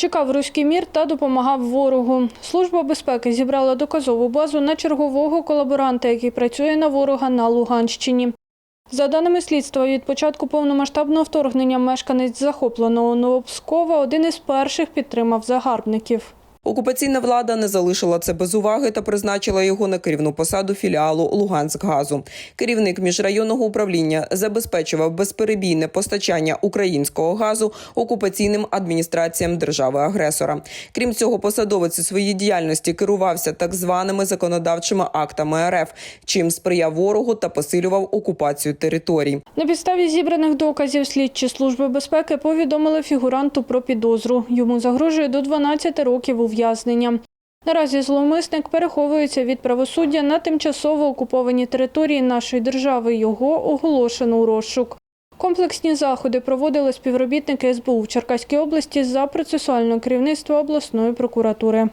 Чекав руський мір та допомагав ворогу. Служба безпеки зібрала доказову базу на чергового колаборанта, який працює на ворога на Луганщині. За даними слідства, від початку повномасштабного вторгнення мешканець захопленого Новопскова один із перших підтримав загарбників. Окупаційна влада не залишила це без уваги та призначила його на керівну посаду філіалу Луганськгазу. Керівник міжрайонного управління забезпечував безперебійне постачання українського газу окупаційним адміністраціям держави-агресора. Крім цього, посадовець у своїй діяльності керувався так званими законодавчими актами РФ, чим сприяв ворогу та посилював окупацію територій. На підставі зібраних доказів слідчі служби безпеки повідомили фігуранту про підозру. Йому загрожує до 12 років ув'язнення. Наразі зловмисник переховується від правосуддя на тимчасово окупованій території нашої держави. Його оголошено у розшук. Комплексні заходи проводили співробітники СБУ в Черкаській області за процесуального керівництва обласної прокуратури.